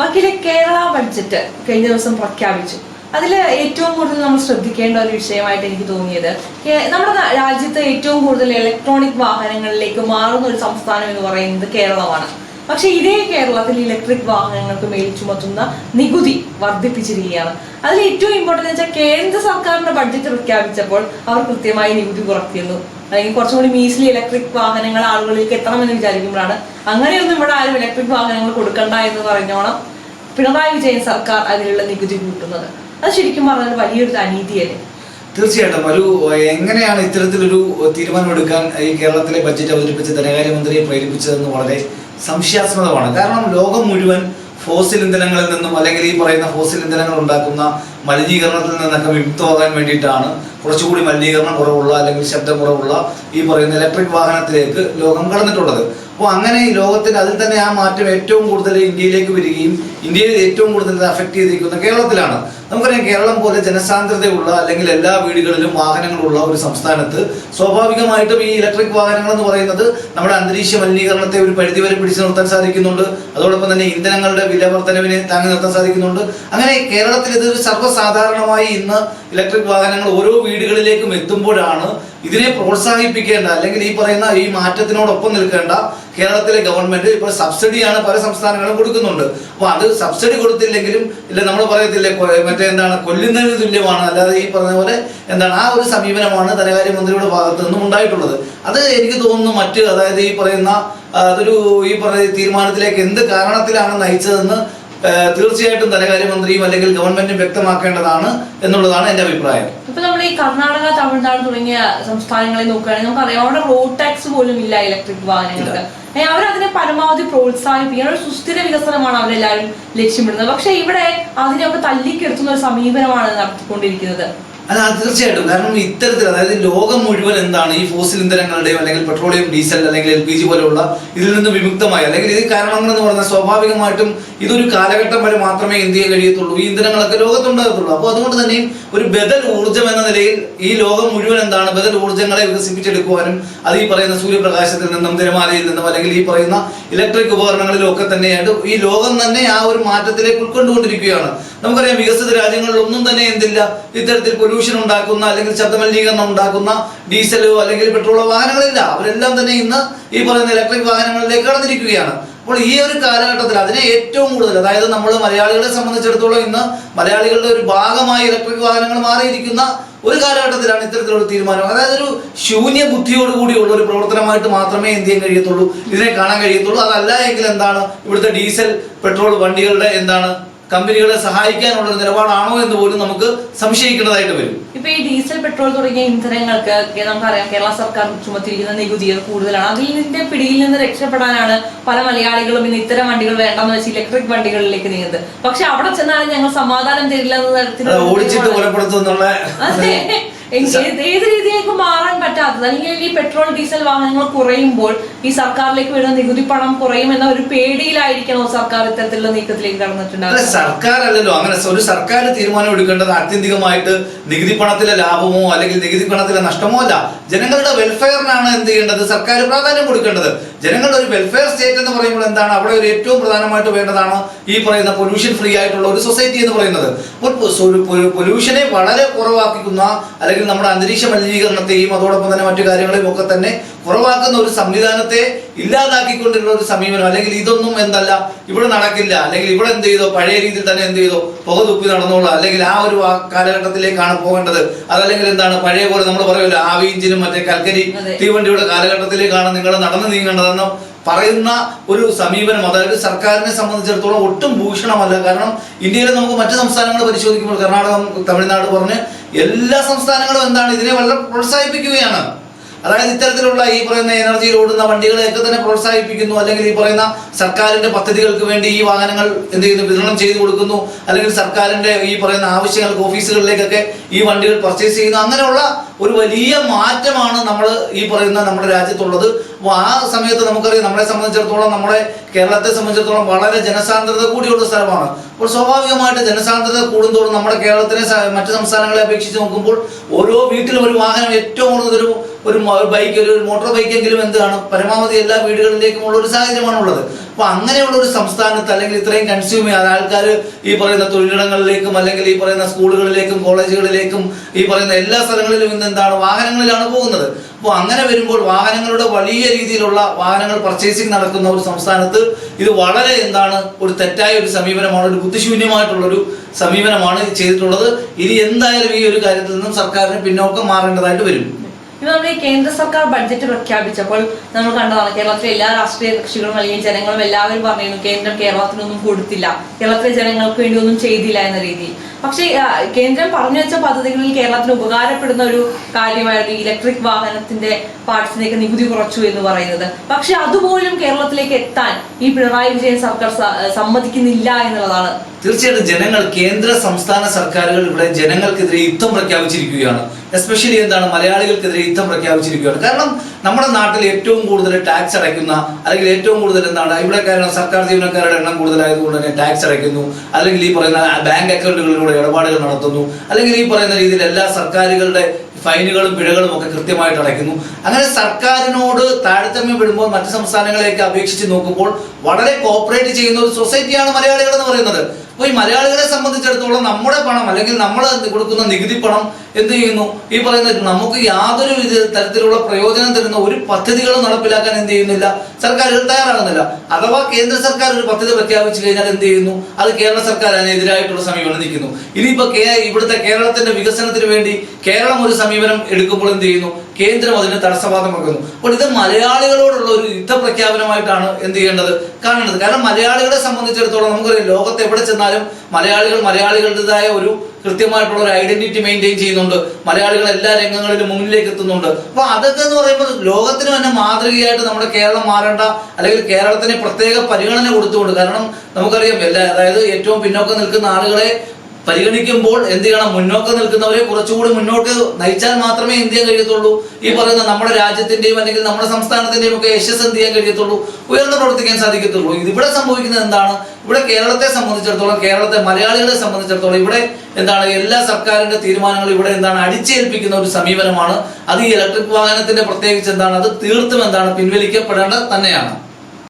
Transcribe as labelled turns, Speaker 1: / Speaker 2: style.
Speaker 1: വക്കീലെ കേരള ബഡ്ജറ്റ് കഴിഞ്ഞ ദിവസം പ്രഖ്യാപിച്ചു. അതിൽ ഏറ്റവും കൂടുതൽ നമ്മൾ ശ്രദ്ധിക്കേണ്ട ഒരു വിഷയമായിട്ട് എനിക്ക് തോന്നിയത് നമ്മുടെ രാജ്യത്ത് ഏറ്റവും കൂടുതൽ ഇലക്ട്രോണിക് വാഹനങ്ങളിലേക്ക് മാറുന്ന ഒരു സംസ്ഥാനം എന്ന് പറയുന്നത് കേരളമാണ്. പക്ഷെ ഇതേ കേരളത്തിൽ ഇലക്ട്രിക് വാഹനങ്ങൾക്ക് മേൽ ചുമത്തുന്ന നികുതി വർദ്ധിപ്പിച്ചിരിക്കുകയാണ്. അതിൽ ഏറ്റവും ഇമ്പോർട്ടന്റ് വെച്ചാൽ കേന്ദ്ര സർക്കാരിന്റെ ബഡ്ജറ്റ് പ്രഖ്യാപിച്ചപ്പോൾ അവർ കൃത്യമായി നികുതി കുറയ്ക്കുന്നു. അല്ലെങ്കിൽ കുറച്ചും കൂടി മീസിലി ഇലക്ട്രിക് വാഹനങ്ങൾ ആളുകളിലേക്ക് എത്തണമെന്ന് വിചാരിക്കുമ്പോഴാണ്. അങ്ങനെയൊന്നും ഇവിടെ ആരും ഇലക്ട്രിക് വാഹനങ്ങൾ കൊടുക്കണ്ട എന്ന് പറഞ്ഞോണം. പിണറായി വിജയൻ സർക്കാർ അതിലുള്ള നികുതി കൂട്ടുന്നത്. അത് ശരിക്കും പറഞ്ഞാൽ വലിയൊരു അനീതിയല്ലേ?
Speaker 2: തീർച്ചയായിട്ടും. ഒരു എങ്ങനെയാണ് ഇത്തരത്തിലൊരു തീരുമാനമെടുക്കാൻ ഈ കേരളത്തിലെ ബജറ്റ് അവതരിപ്പിച്ച് ധനകാര്യമന്ത്രിയെ പ്രേരിപ്പിച്ചതെന്ന് വളരെ സംശയാസ്പദമാണ്. കാരണം ലോകം മുഴുവൻ ഫോസിൽ ഇന്ധനങ്ങളിൽ നിന്നും അല്ലെങ്കിൽ ഈ പറയുന്ന ഫോസിൽ ഇന്ധനങ്ങൾ ഉണ്ടാക്കുന്ന മലിനീകരണത്തിൽ നിന്നൊക്കെ വിമുക്തമാകാൻ വേണ്ടിയിട്ടാണ്. കുറച്ചുകൂടി മലിനീകരണം കുറവുള്ള അല്ലെങ്കിൽ ശബ്ദം കുറവുള്ള ഈ പറയുന്ന ഇലക്ട്രിക് വാഹനത്തിലേക്ക് ലോകം കടന്നിട്ടുള്ളത്. അപ്പോൾ അങ്ങനെ ഈ ലോകത്തിൽ അതിൽ തന്നെ ആ മാറ്റം ഏറ്റവും കൂടുതൽ ഇന്ത്യയിലേക്ക് വരികയും ഇന്ത്യയിൽ ഏറ്റവും കൂടുതൽ അഫക്റ്റ് ചെയ്തിരിക്കുന്ന കേരളത്തിലാണ്. നമുക്കറിയാം കേരളം പോലെ ജനസാന്ദ്രതയുള്ള അല്ലെങ്കിൽ എല്ലാ വീടുകളിലും വാഹനങ്ങളുള്ള ഒരു സംസ്ഥാനത്ത് സ്വാഭാവികമായിട്ടും ഈ ഇലക്ട്രിക് വാഹനങ്ങൾ എന്ന് പറയുന്നത് നമ്മുടെ അന്തരീക്ഷ മലിനീകരണത്തെ ഒരു പരിധിവരെ പിടിച്ചു നിർത്താൻ സാധിക്കുന്നുണ്ട്. അതോടൊപ്പം തന്നെ ഇന്ധനങ്ങളുടെ വില വർധനവിനെ താങ്ങി നിർത്താൻ സാധിക്കുന്നുണ്ട്. അങ്ങനെ കേരളത്തിൽ ഇത് സർവസാധാരണമായി ഇന്ന് ഇലക്ട്രിക് വാഹനങ്ങൾ ഓരോ വീടുകളിലേക്കും എത്തുമ്പോഴാണ് ഇതിനെ പ്രോത്സാഹിപ്പിക്കേണ്ട അല്ലെങ്കിൽ ഈ പറയുന്ന ഈ മാറ്റത്തിനോടൊപ്പം നിൽക്കേണ്ട കേരളത്തിലെ ഗവൺമെന്റ് ഇപ്പോൾ സബ്സിഡിയാണ് പല സംസ്ഥാനങ്ങളും കൊടുക്കുന്നുണ്ട്. അപ്പോൾ അത് സബ്സിഡി കൊടുത്തില്ലെങ്കിലും ഇല്ല നമ്മൾ പറയത്തില്ലേ മറ്റേ എന്താണ് കൊല്ലുന്നതിന് തുല്യമാണ്. അല്ലാതെ ഈ പറഞ്ഞ പോലെ എന്താണ് ആ ഒരു സമീപനമാണ് ധനകാര്യമന്ത്രിയുടെ ഭാഗത്ത് നിന്നും ഉണ്ടായിട്ടുള്ളത്. അത് എനിക്ക് തോന്നുന്നു മറ്റ് അതായത് ഈ പറയുന്ന അതൊരു ഈ പറയുന്ന തീരുമാനത്തിലേക്ക് എന്ത് കാരണത്തിലാണ് നയിച്ചതെന്ന് തീർച്ചയായിട്ടും ധനകാര്യമന്ത്രിയും അല്ലെങ്കിൽ ഗവൺമെന്റും വ്യക്തമാക്കേണ്ടതാണ് എന്നുള്ളതാണ് എന്റെ അഭിപ്രായം.
Speaker 1: ഇപ്പൊ നമ്മൾ ഈ കർണാടക തമിഴ്നാട് തുടങ്ങിയ സംസ്ഥാനങ്ങളെ നോക്കുകയാണെങ്കിൽ നമുക്കറിയാം അവിടെ റോഡ് ടാക്സ് പോലും ഇല്ല ഇലക്ട്രിക് വാഹനങ്ങൾക്ക്. അവർ അവരതിനെ പരമാവധി പ്രോത്സാഹിപ്പിക്കാൻ ഒരു സുസ്ഥിര വികസനമാണ് അവരെല്ലാവരും ലക്ഷ്യമിടുന്നത്. പക്ഷെ ഇവിടെ അതിനെ തല്ലിക്കെടുത്തുന്ന ഒരു സമീപനമാണ് നടത്തിക്കൊണ്ടിരിക്കുന്നത്.
Speaker 2: അല്ല തീർച്ചയായിട്ടും. കാരണം ഇത്തരത്തിൽ അതായത് ലോകം മുഴുവൻ എന്താണ് ഈ ഫോസിൽ ഇന്ധനങ്ങളുടെയും അല്ലെങ്കിൽ പെട്രോളിയം ഡീസൽ അല്ലെങ്കിൽ എൽ പി ജി പോലെയുള്ള ഇതിൽ നിന്ന് വിമുക്തമായി. അല്ലെങ്കിൽ ഇത് കാരണങ്ങൾ എന്ന് പറഞ്ഞാൽ സ്വാഭാവികമായിട്ടും ഇതൊരു കാലഘട്ടം വരെ മാത്രമേ ഇന്ത്യയെ കഴിയത്തുള്ളൂ. ഈ ഇന്ധനങ്ങളൊക്കെ ലോകത്തുണ്ടാകത്തുള്ളൂ. അപ്പോൾ അതുകൊണ്ട് തന്നെ ഒരു ബദൽ ഊർജം എന്ന നിലയിൽ ഈ ലോകം മുഴുവൻ എന്താണ് ബദൽ ഊർജങ്ങളെ വികസിപ്പിച്ചെടുക്കുവാനും അത് ഈ പറയുന്ന സൂര്യപ്രകാശത്തിൽ നിന്നും തിരമാലയിൽ നിന്നും അല്ലെങ്കിൽ ഈ പറയുന്ന ഇലക്ട്രിക് ഉപകരണങ്ങളിലും ഒക്കെ തന്നെയായിട്ട് ഈ ലോകം തന്നെ ആ ഒരു മാറ്റത്തിലേക്ക് ഉൾക്കൊണ്ടുകൊണ്ടിരിക്കുകയാണ്. നമുക്കറിയാം വികസിത രാജ്യങ്ങളിലൊന്നും തന്നെ എന്തില്ല. ഇത്തരത്തിൽ പൊല്യൂഷൻ ഉണ്ടാക്കുന്ന അല്ലെങ്കിൽ ശബ്ദമലിനീകരണം ഉണ്ടാക്കുന്ന ഡീസലോ അല്ലെങ്കിൽ പെട്രോളോ വാഹനങ്ങളില്ല. അവരെല്ലാം തന്നെ ഇന്ന് ഈ പറയുന്ന ഇലക്ട്രിക് വാഹനങ്ങളിലേക്ക് കടന്നിരിക്കുകയാണ്. അപ്പോൾ ഈ ഒരു കാലഘട്ടത്തിൽ അതിനെ ഏറ്റവും കൂടുതൽ അതായത് നമ്മൾ മലയാളികളെ സംബന്ധിച്ചിടത്തോളം ഇന്ന് മലയാളികളുടെ ഒരു ഭാഗമായി ഇലക്ട്രിക് വാഹനങ്ങൾ മാറിയിരിക്കുന്ന ഒരു കാലഘട്ടത്തിലാണ് ഇത്തരത്തിലുള്ള തീരുമാനം. അതായത് ഒരു ശൂന്യ ബുദ്ധിയോട് കൂടിയുള്ള ഒരു പ്രവർത്തനമായിട്ട് മാത്രമേ എന്ത് ചെയ്യാൻ കഴിയത്തുള്ളൂ. ഇതിനെ കാണാൻ കഴിയത്തുള്ളൂ. അതല്ല എങ്കിൽ എന്താണ് ഇവിടുത്തെ ഡീസൽ പെട്രോൾ വണ്ടികളുടെ എന്താണ് കമ്പനികളെ സഹായിക്കാനുള്ള ഒരു നിലപാടാണോ എന്ന് പോലും നമുക്ക് സംശയിക്കേണ്ടതായിട്ട് വരും.
Speaker 1: ഇപ്പൊ ഈ ഡീസൽ പെട്രോൾ തുടങ്ങിയ ഇന്ധനങ്ങൾക്ക് നമുക്കറിയാം കേരള സർക്കാർ ചുമത്തിയിരിക്കുന്ന നികുതി അത് കൂടുതലാണ്. അതിൽ നിന്റെ പിടിയിൽ നിന്ന് രക്ഷപ്പെടാനാണ് പല മലയാളികളും ഇന്ന് ഇത്തരം വണ്ടികൾ വേണ്ടെന്ന് വെച്ച് ഇലക്ട്രിക് വണ്ടികളിലേക്ക് നീങ്ങുന്നത്. പക്ഷെ അവിടെ ചെന്നാലും ഞങ്ങൾ സമാധാനം തരില്ല എന്ന തരത്തിൽ
Speaker 2: ഓടിച്ചിട്ട് കൊലപ്പെടുത്തും എന്നുള്ള
Speaker 1: അതെ. എങ്കി- ഏത് രീതിയിലേക്ക് മാറാൻ പറ്റാത്തത്? അല്ലെങ്കിൽ ഈ പെട്രോൾ ഡീസൽ വാഹനങ്ങൾ കുറയുമ്പോൾ ഈ സർക്കാരിലേക്ക് വരുന്ന നികുതി പണം കുറയും എന്ന ഒരു പേടിയിലായിരിക്കണോ സർക്കാർ ഇത്തരത്തിലുള്ള നീക്കത്തിലേക്ക് കടന്നിട്ടുണ്ടാകും
Speaker 2: സർക്കാർ അല്ലല്ലോ അങ്ങനെ ഒരു സർക്കാർ തീരുമാനം എടുക്കേണ്ടത് ആത്യന്തികമായിട്ട് നികുതി പണത്തിലെ ലാഭമോ അല്ലെങ്കിൽ നികുതി പണത്തിലെ നഷ്ടമോ അല്ല. ജനങ്ങളുടെ വെൽഫെയറിനാണ് എന്ത് ചെയ്യേണ്ടത്? സർക്കാർ പ്രാധാന്യം കൊടുക്കേണ്ടത്. ജനങ്ങളുടെ ഒരു വെൽഫെയർ സ്റ്റേറ്റ് എന്ന് പറയുമ്പോൾ എന്താണ്? അവിടെ ഒരു ഏറ്റവും പ്രധാനമായിട്ട് വേണ്ടതാണ് ഈ പറയുന്ന പൊല്യൂഷൻ ഫ്രീ ആയിട്ടുള്ള ഒരു സൊസൈറ്റി എന്ന് പറയുന്നത്? പൊല്യൂഷനെ വളരെ കുറവാക്കിക്കുന്ന അല്ലെങ്കിൽ നമ്മുടെ അന്തരീക്ഷ മലിനീകരണത്തെയും അതോടൊപ്പം തന്നെ മറ്റു കാര്യങ്ങളെയും ഒക്കെ തന്നെ കുറവാക്കുന്ന ഒരു സംവിധാനത്തെ ഇല്ലാതാക്കിക്കൊണ്ടുള്ള ഒരു സമീപനം. അല്ലെങ്കിൽ ഇതൊന്നും എന്തല്ല ഇവിടെ നടക്കില്ല അല്ലെങ്കിൽ ഇവിടെ എന്ത് ചെയ്തോ പഴയ രീതിയിൽ തന്നെ എന്ത് ചെയ്തോ പുക തുപ്പി നടന്നോളൂ. അല്ലെങ്കിൽ ആ ഒരു കാലഘട്ടത്തിലേക്കാണ് പോകേണ്ടത്. അതല്ലെങ്കിൽ എന്താണ് പഴയ പോലെ നമ്മൾ പറയുമല്ലോ ആവി ഇഞ്ചിനും മറ്റേ കൽക്കരി. തീവണ്ടിയുടെ കാലഘട്ടത്തിലേക്കാണ് നിങ്ങൾ നടന്നു നീങ്ങേണ്ടതെന്നും പറയുന്ന ഒരു സമീപനം. അതായത് സർക്കാരിനെ സംബന്ധിച്ചിടത്തോളം ഒട്ടും ഭൂഷണമല്ല. കാരണം ഇന്ത്യയിൽ നമുക്ക് മറ്റു സംസ്ഥാനങ്ങൾ പരിശോധിക്കുമ്പോൾ കർണാടകം തമിഴ്നാട് പറഞ്ഞ് എല്ലാ സംസ്ഥാനങ്ങളും എന്താണ്? ഇതിനെ വളരെ പ്രോത്സാഹിപ്പിക്കുകയാണ്. അതായത് ഇത്തരത്തിലുള്ള ഈ പറയുന്ന എനർജിയിൽ ഓടുന്ന വണ്ടികളെയൊക്കെ തന്നെ പ്രോത്സാഹിപ്പിക്കുന്നു. അല്ലെങ്കിൽ ഈ പറയുന്ന സർക്കാരിന്റെ പദ്ധതികൾക്ക് വേണ്ടി ഈ വാഹനങ്ങൾ എന്ത് ചെയ്യുന്നു? വിതരണം ചെയ്തു കൊടുക്കുന്നു. അല്ലെങ്കിൽ സർക്കാരിന്റെ ഈ പറയുന്ന ആവശ്യങ്ങൾക്ക് ഓഫീസുകളിലേക്കൊക്കെ ഈ വണ്ടികൾ പർച്ചേസ് ചെയ്യുന്നു. അങ്ങനെയുള്ള ഒരു വലിയ മാറ്റമാണ് നമ്മൾ ഈ പറയുന്ന നമ്മുടെ രാജ്യത്തുള്ളത്. അപ്പോൾ ആ സമയത്ത് നമുക്കറിയാം നമ്മളെ സംബന്ധിച്ചിടത്തോളം നമ്മുടെ കേരളത്തെ സംബന്ധിച്ചിടത്തോളം വളരെ ജനസാന്ദ്രത കൂടിയുള്ള സ്ഥലമാണ്. അപ്പോൾ സ്വാഭാവികമായിട്ട് ജനസാന്ദ്രത കൂടുന്തോറും നമ്മുടെ കേരളത്തിനെ മറ്റു സംസ്ഥാനങ്ങളെ അപേക്ഷിച്ച് നോക്കുമ്പോൾ ഓരോ വീട്ടിലും ഒരു വാഹനം ഏറ്റവും കൂടുതൽ ഒരു ഒരു ബൈക്ക് ഒരു മോട്ടോർ ബൈക്കെങ്കിലും എന്താണ് പരമാവധി എല്ലാ വീടുകളിലേക്കും ഉള്ള ഒരു സാഹചര്യമാണ് ഉള്ളത് അപ്പൊ അങ്ങനെയുള്ള ഒരു സംസ്ഥാനത്ത് അല്ലെങ്കിൽ ഇത്രയും കൺസ്യൂം ചെയ്യാതെ ആൾക്കാർ ഈ പറയുന്ന തൊഴിലിടങ്ങളിലേക്കും അല്ലെങ്കിൽ ഈ പറയുന്ന സ്കൂളുകളിലേക്കും കോളേജുകളിലേക്കും ഈ പറയുന്ന എല്ലാ സ്ഥലങ്ങളിലും ഇന്ന് എന്താണ് വാഹനങ്ങളിലാണ് പോകുന്നത്. അപ്പോൾ അങ്ങനെ വരുമ്പോൾ വാഹനങ്ങളുടെ വലിയ രീതിയിലുള്ള വാഹനങ്ങൾ പർച്ചേസിംഗ് നടക്കുന്ന ഒരു സംസ്ഥാനത്ത് ഇത് വളരെ എന്താണ് ഒരു തെറ്റായ ഒരു സമീപനമാണ് ഒരു ബുദ്ധിശൂന്യമായിട്ടുള്ളൊരു സമീപനമാണ് ചെയ്തിട്ടുള്ളത്. ഇനി എന്തായാലും ഈ ഒരു കാര്യത്തിൽ നിന്നും സർക്കാരിന് പിന്നോക്കം മാറേണ്ടതായിട്ട് വരും.
Speaker 1: ഇപ്പൊ നമ്മുടെ ഈ കേന്ദ്ര സർക്കാർ ബഡ്ജറ്റ് പ്രഖ്യാപിച്ചപ്പോൾ നമ്മൾ കണ്ടതാണ് കേരളത്തിലെ എല്ലാ രാഷ്ട്രീയ കക്ഷികളും അല്ലെങ്കിൽ ജനങ്ങളും എല്ലാവരും പറഞ്ഞിരുന്നു കേന്ദ്രം കേരളത്തിനൊന്നും കൊടുത്തില്ല. കേരളത്തിലെ ജനങ്ങൾക്ക് വേണ്ടി ഒന്നും ചെയ്തില്ല എന്ന രീതിയിൽ. പക്ഷേ കേന്ദ്രം പറഞ്ഞു വെച്ച പദ്ധതികളിൽ കേരളത്തിന് ഉപകാരപ്പെടുന്ന ഒരു കാര്യമായിരുന്നു ഇലക്ട്രിക് വാഹനത്തിന്റെ പാർട്സിനേക്ക് നികുതി കുറച്ചു എന്ന് പറയുന്നത്. പക്ഷെ അതുപോലും കേരളത്തിലേക്ക് എത്താൻ ഈ പിണറായി വിജയൻ സർക്കാർ സമ്മതിക്കുന്നില്ല എന്നുള്ളതാണ്.
Speaker 2: തീർച്ചയായിട്ടും ജനങ്ങൾ കേന്ദ്ര സംസ്ഥാന സർക്കാരുകൾ ഇവിടെ ജനങ്ങൾക്കെതിരെ യുദ്ധം പ്രഖ്യാപിച്ചിരിക്കുകയാണ്. എസ്പെഷ്യലി എന്താണ് മലയാളികൾക്കെതിരെ യുദ്ധം പ്രഖ്യാപിച്ചിരിക്കുകയാണ്. കാരണം നമ്മുടെ നാട്ടിൽ ഏറ്റവും കൂടുതൽ ടാക്സ് അടയ്ക്കുന്ന അല്ലെങ്കിൽ ഏറ്റവും കൂടുതൽ എന്താണ് ഇവിടെ കാരണം സർക്കാർ ജീവനക്കാരുടെ എണ്ണം കൂടുതലായതുകൊണ്ട് തന്നെ ടാക്സ് അടയ്ക്കുന്നു. അല്ലെങ്കിൽ ഈ പറയുന്ന ബാങ്ക് അക്കൗണ്ടുകളിലൂടെ ഇടപാടുകൾ നടത്തുന്നു. അല്ലെങ്കിൽ ഈ പറയുന്ന രീതിയിൽ എല്ലാ സർക്കാരുകളുടെ ഫൈനുകളും പിഴകളും ഒക്കെ കൃത്യമായിട്ട് അടയ്ക്കുന്നു. അങ്ങനെ സർക്കാരിനോട് താരതമ്യപ്പെടുമ്പോൾ മറ്റ് സംസ്ഥാനങ്ങളെയൊക്കെ അപേക്ഷിച്ച് നോക്കുമ്പോൾ വളരെ കോപ്പറേറ്റ് ചെയ്യുന്ന ഒരു സൊസൈറ്റിയാണ് മലയാളികൾ എന്ന് പറയുന്നത്. അപ്പോൾ ഈ മലയാളികളെ സംബന്ധിച്ചിടത്തോളം നമ്മുടെ പണം അല്ലെങ്കിൽ നമ്മൾ കൊടുക്കുന്ന നികുതി പണം എന്ത് ചെയ്യുന്നു? ഈ പറയുന്ന നമുക്ക് യാതൊരു തരത്തിലുള്ള പ്രയോജനം തരുന്ന ഒരു പദ്ധതികളും നടപ്പിലാക്കാൻ എന്ത് ചെയ്യുന്നില്ല. സർക്കാർ തയ്യാറാകുന്നില്ല. അഥവാ കേന്ദ്ര സർക്കാർ ഒരു പദ്ധതി പ്രഖ്യാപിച്ചു കഴിഞ്ഞാൽ എന്ത് ചെയ്യുന്നു? അത് കേരള സർക്കാർ അതിനെതിരായിട്ടുള്ള സമീപനം നിൽക്കുന്നു ഇനിയിപ്പോ ഇവിടുത്തെ കേരളത്തിന്റെ വികസനത്തിന് വേണ്ടി കേരളം ഒരു സമീപനം എടുക്കുമ്പോൾ എന്ത് ചെയ്യുന്നു? കേന്ദ്രം അതിന് തടസ്സവാദം വെക്കുന്നു അപ്പോൾ ഇത് മലയാളികളോടുള്ള ഒരു യുദ്ധ പ്രഖ്യാപനമായിട്ടാണ് എന്ത് ചെയ്യേണ്ടത്? കാണേണ്ടത്. കാരണം മലയാളികളെ സംബന്ധിച്ചിടത്തോളം നമുക്കറിയാം ലോകത്ത് എവിടെ ചെന്നാലും മലയാളികൾ മലയാളികളുടേതായ ഒരു കൃത്യമായിട്ടുള്ള ഒരു ഐഡന്റിറ്റി മെയിന്റെയിൻ ചെയ്യുന്നുണ്ട്. മലയാളികൾ എല്ലാ രംഗങ്ങളിലും മുന്നിലേക്ക് എത്തുന്നുണ്ട്. അപ്പോൾ അതൊക്കെ എന്ന് പറയുമ്പോൾ ലോകത്തിന് തന്നെ മാതൃകയായിട്ട് നമ്മുടെ കേരളം മാറേണ്ട അല്ലെങ്കിൽ കേരളത്തിന് പ്രത്യേക പരിഗണന കൊടുത്തുകൊണ്ട് കാരണം നമുക്കറിയാം എല്ലാ അതായത് ഏറ്റവും പിന്നോക്കം നിൽക്കുന്ന ആളുകളെ പരിഗണിക്കുമ്പോൾ എന്ത് ചെയ്യണം? മുന്നോക്കം നിൽക്കുന്നവരെ കുറച്ചുകൂടി മുന്നോട്ട് നയിച്ചാൽ മാത്രമേ ചെയ്യാൻ കഴിയത്തുള്ളൂ. ഈ പറയുന്ന നമ്മുടെ രാജ്യത്തിന്റെയും അല്ലെങ്കിൽ നമ്മുടെ സംസ്ഥാനത്തിന്റെയും ഒക്കെ യശസ് എന്ത് ചെയ്യാൻ കഴിയത്തുള്ളൂ? ഉയർന്നു പ്രവർത്തിക്കാൻ സാധിക്കത്തുള്ളൂ. ഇതിവിടെ സംഭവിക്കുന്നത് എന്താണ്? ഇവിടെ കേരളത്തെ സംബന്ധിച്ചിടത്തോളം കേരളത്തെ മലയാളികളെ സംബന്ധിച്ചിടത്തോളം ഇവിടെ എന്താണ്? എല്ലാ സർക്കാരിന്റെ തീരുമാനങ്ങളും ഇവിടെ എന്താണ്? അടിച്ചേൽപ്പിക്കുന്ന ഒരു സമീപനമാണ്. അത് ഈ ഇലക്ട്രിക് വാഹനത്തിന്റെ പ്രത്യേകിച്ച് എന്താണ്? അത് തീർത്തും എന്താണ്? പിൻവലിക്കപ്പെടേണ്ടത് തന്നെയാണ്.